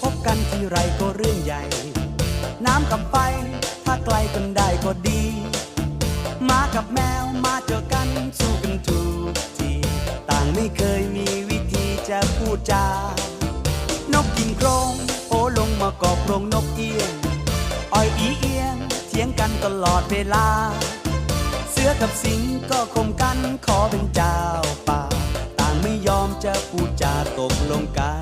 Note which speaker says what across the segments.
Speaker 1: พบกันที่ไรก็เรื่องใหญ่ น้ำกับไฟ ถ้าไกลกันได้ก็ดีหมากับแมวมาเจอกันสู้กันทุกทีต่างไม่เคยมีวิธีจะพูดจา นกกินโครงโอลงมากอบโครงนกเอียงอ้อยอีเอียงเถียงกันตลอดเวลา เสือกับสิงก็คมกันขอเป็นเจ้าป่า ต่างไม่ยอมจะพูดจาตกลงกัน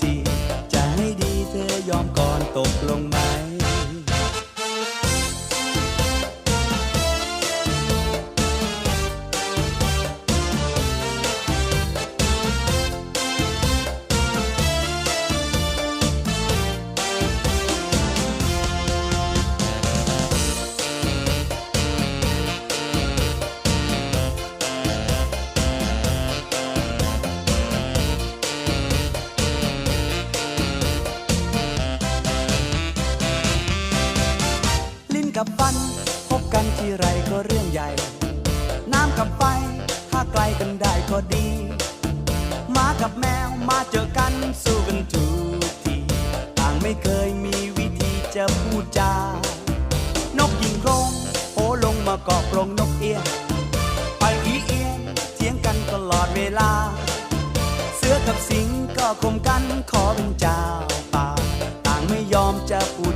Speaker 1: กับฟัน พบกันที่ไรก็เรื่องใหญ่ น้ำกับไฟ ถ้าไกลกันได้ก็ดีหมากับแมวมาเจอกันสู้กันทุกทีต่างไม่เคยมีวิธีจะพูดจานกยิงโครงโอลงมาเกาะกรงนกเอียงไปอีเอียงเถียงกันตลอดเวลา เสือกับสิงก็คมกันขอเป็นเจ้าป่าต่างไม่ยอมจะพูด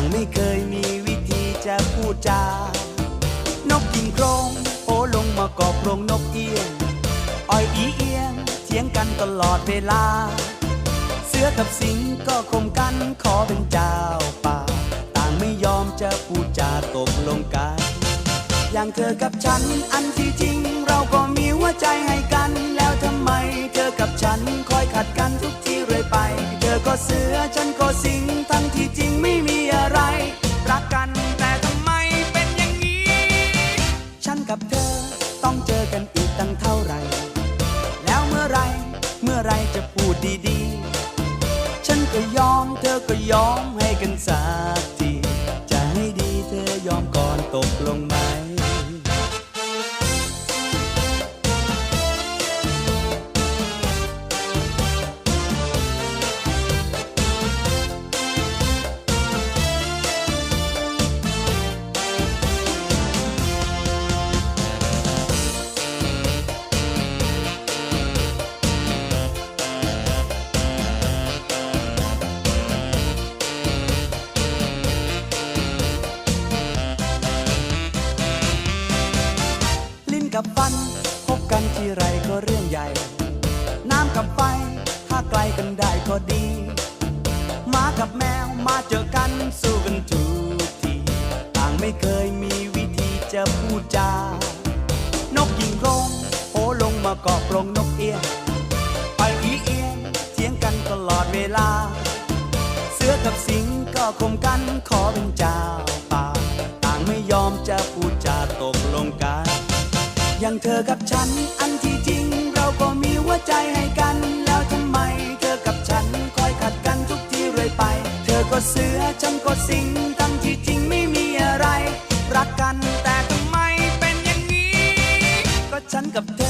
Speaker 1: างไม่เคยมีวิธีจะพูดจา นกกินโครงโอลงมากอบโครงนกเอียงอ้อยอีเอียงเถียงกันตลอดเวลา เสือกับสิงก็คมกันขอเป็นเจ้าป่า ต่างไม่ยอมจะพูดจาตกลงกัน อย่างเธอกับฉันอันที่จริง เราก็มีหัวใจให้กัน แล้วทำไม เธอกับฉันคอยขัดกันทุกทีเรื่อยไป อก็เสือฉันก็สิงทั้งที่จริงไม่มีอะไร รักกันแต่ทำไมเป็นอย่างนี้ ฉันกับเธอต้องเจอกันอีกตั้งเท่าไหร่ แล้วเมื่อไรเมื่อไรจะพูดดี กับฟัน พบกันที่ไรก็เรื่องใหญ่ น้ำกับไฟ ถ้าไกลกันได้ก็ดีหมากับแมวมาเจอกันสู้กันทุกทีต่างไม่เคยมีวิธีจะพูดจานกยิงโรงโอลงมาเกาะกรงนกเอียงไปอีเอียงเถียงกันตลอดเวลา เสือกับสิงก็คมกันขอเป็นเจ้าป่าต่างไม่ยอมจะพูดจา อย่างเธอกับฉัน อันที่จริง เราก็มีหัวใจให้กัน แล้วทำไม เธอกับฉันคอยขัดกันทุกทีเรื่อยไป เธอก็เสือฉันก็สิงทั้งที่จริงไม่มีอะไร รักกันแต่ทำไมเป็นอย่างนี้ ก็ฉันกับเธอ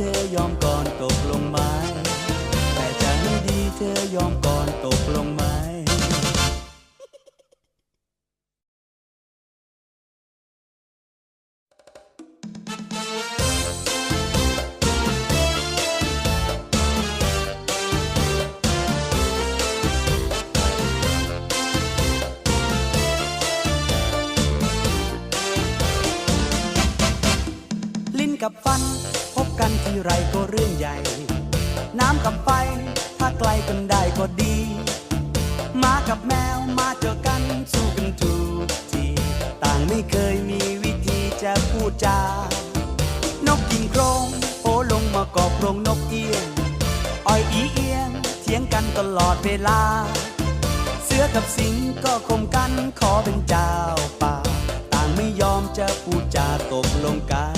Speaker 1: เธอยอมก่อนตกลงไหมแต่จะให้ดีเธอยอมก่อน ไกลกันได้ก็ดีหมากับแมวมาเจอกันสู้กันทุกทีต่างไม่เคยมีวิธีจะพูดจานกกินโครงโผลงมากอบโครงนกเอียงอ้อยอีเอียงเถียงกันตลอดเวลา เสือกับสิงก็คมกันขอเป็นเจ้าป่า ต่างไม่ยอมจะพูดจาตกลงกัน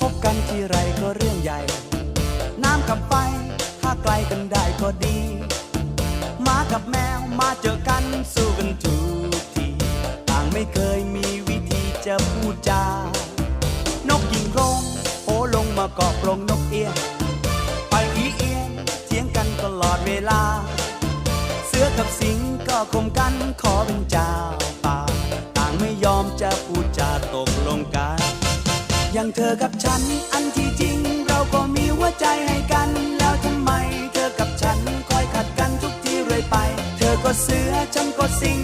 Speaker 1: พบกันที่ไรก็เรื่องใหญ่ น้ำกับไฟ ถ้าไกลกันได้ก็ดีหมากับแมวมาเจอกันสู้กันทุกทีต่างไม่เคยมีวิธีจะพูดจานกยิงโรงโผลงมาเกาะกรงนกเอียงไปอีเอียงเถียงกันตลอดเวลา เสือกับสิงก็คมกันขอเป็นเจ้าป่าต่างไม่ยอมจะพูดจาตกลงกัน อย่างเธอกับฉัน อันที่จริงเราก็มีหัวใจให้กัน แล้วทำไม เธอกับฉันคอยขัดกันทุกทีเรื่อยไป เธอก็เสือฉันก็สิง